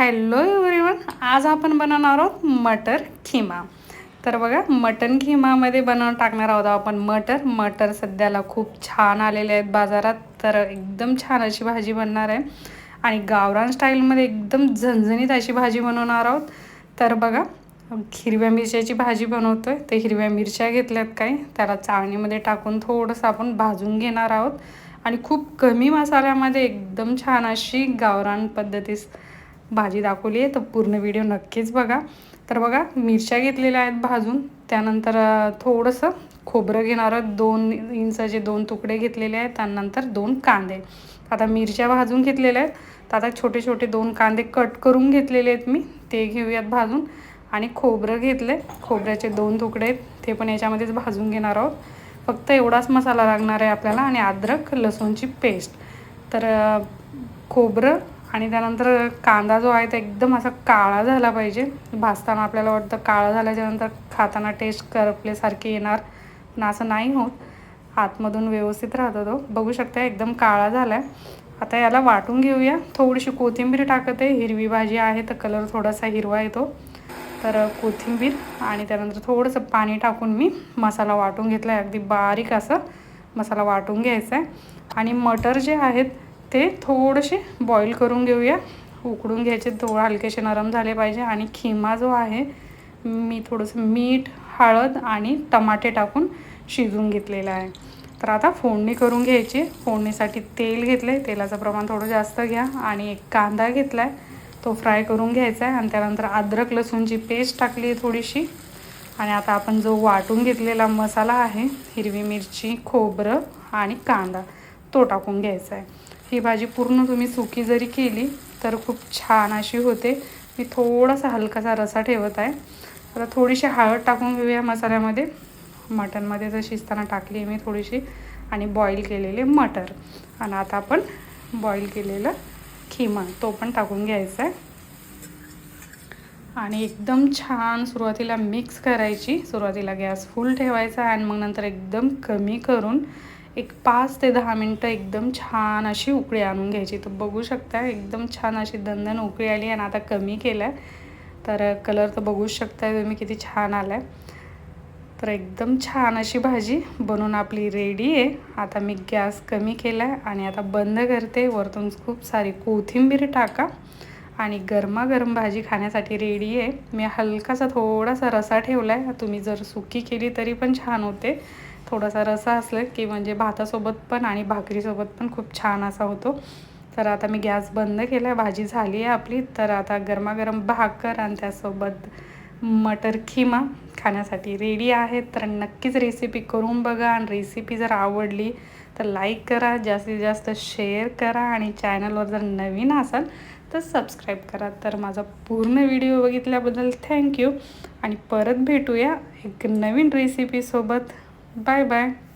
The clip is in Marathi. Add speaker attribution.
Speaker 1: हॅलो एव्हरीवन आज आपण बनवणार आहोत मटर खिमा. तर बघा मटन खिमामध्ये बनवून टाकणार आहोत आपण मटर. मटर सध्याला खूप छान आलेले आहेत बाजारात तर एकदम छान अशी भाजी बनणार आहे. आणि गावरान स्टाईलमध्ये एकदम झणझणीत अशी भाजी बनवणार आहोत. तर बघा हिरव्या मिरच्याची भाजी बनवतो आहे ते हिरव्या मिरच्या घेतल्यात काही. त्याला चाळणीमध्ये टाकून थोडंसं आपण भाजून घेणार आहोत. आणि खूप कमी मसाल्यामध्ये एकदम छान अशी गावरान पद्धतीस भाजी दाखवली आहे तर पूर्ण व्हिडिओ नक्कीच बघा. तर बघा मिरच्या घेतलेल्या आहेत भाजून. त्यानंतर थोडंसं खोबरं घेणार आहोत. दोन इंचाचे दोन तुकडे घेतलेले आहेत त्यानंतर दोन कांदे. आता मिरच्या भाजून घेतलेल्या आहेत. तर आता छोटे छोटे दोन कांदे कट करून घेतलेले आहेत मी. ते घेऊयात भाजून. आणि खोबरं घेतलं आहे खोबऱ्याचे दोन तुकडे आहेत. ते पण याच्यामध्येच भाजून घेणार आहोत. फक्त एवढाच मसाला लागणार आहे आपल्याला आणि अद्रक लसूणची पेस्ट तर खोबरं आणि त्यानंतर कांदा जो आहे तो एकदम असा काळा झाला पाहिजे. भाजताना आपल्याला वाटतं काळा झाल्याच्यानंतर खाताना टेस्ट करपल्यासारखी येणार. पण असं नाही होत. आतमधून व्यवस्थित राहतो तो. बघू शकता एकदम काळा झाला आहे आता याला वाटून घेऊया. थोडीशी कोथिंबीर टाकत. आहे हिरवी भाजी आहे तर कलर थोडासा हिरवा येतो. तर कोथिंबीर आणि त्यानंतर थोडंसं पाणी टाकून मी मसाला वाटून घेतला आहे अगदी बारीक असं मसाला वाटून घ्यायचा आहे आणि मटर जे आहेत ते थोडेसे बॉईल करून घेऊया. उकडून घ्यायचे थोडं हलकेसे नरम झाले पाहिजे. आणि खिमा जो आहे मी थोडंसं मीठ हळद आणि टमाटे टाकून शिजवून घेतलेला आहे. तर आता फोडणी करून घ्यायची. फोडणीसाठी तेल घेतलं आहे तेलाचं प्रमाण थोडं जास्त घ्या. आणि एक कांदा घेतला आहे तो फ्राय करून घ्यायचा आहे. आणि त्यानंतर अद्रक लसूणची पेस्ट टाकली आहे थोडीशी. आणि आता आपण जो वाटून घेतलेला मसाला आहे हिरवी मिरची खोबरं आणि कांदा तो टाकून घ्यायचा आहे. ही भाजी पूर्ण तुम्ही सुकी जरी केली तर खूप छान अशी होते. मी थोडासा हलकासा रसा ठेवत आहे. आता थोडीशी हळद टाकून घेऊया मसाल्यामध्ये. मटनमध्ये जर शिजताना टाकली मी थोडीशी आणि बॉईल केलेले मटर. आणि आता आपण बॉईल केलेलं खिमा तो पण टाकून घ्यायचा आहे. आणि एकदम छान सुरुवातीला मिक्स करायची. सुरुवातीला गॅस फुल ठेवायचा आणि मग नंतर एकदम कमी करून एक पाच ते दहा मिनटं एकदम छान अशी उकळी आणून घ्यायची. तर बघू शकता एकदम छान अशी दणदण उकळी आली आणि आता कमी केलं आहे तर कलर तर बघूच शकताय तुम्ही किती छान आला आहे तर एकदम छान अशी भाजी बनवून आपली रेडी आहे. आता मी गॅस कमी केला आहे आणि आता बंद करते. वरतून खूप सारी कोथिंबीर टाका आणि गरमागरम भाजी खाण्यासाठी रेडी आहे. मी हलकासा थोडासा रसा ठेवला आहे तुम्ही जर सुकी केली तरी पण छान होते. थोडासा रसा असलं की म्हणजे भातासोबत पण आणि भाकरीसोबत पण खूप छान असा होतो. तर आता मी गॅस बंद केला आहे भाजी झाली आहे आपली. तर आता गरमागरम भाकर आणि त्यासोबत मटर खिमा खाण्यासाठी रेडी आहे. तर नक्कीच रेसिपी करून बघा आणि रेसिपी जर आवडली तर लाईक करा जास्तीत जास्त शेअर करा आणि चॅनलवर जर नवीन असाल तर सबस्क्राईब करा. तर माझा पूर्ण व्हिडिओ बघितल्याबद्दल थँक्यू आणि परत भेटूया एक नवीन रेसिपीसोबत Bye bye.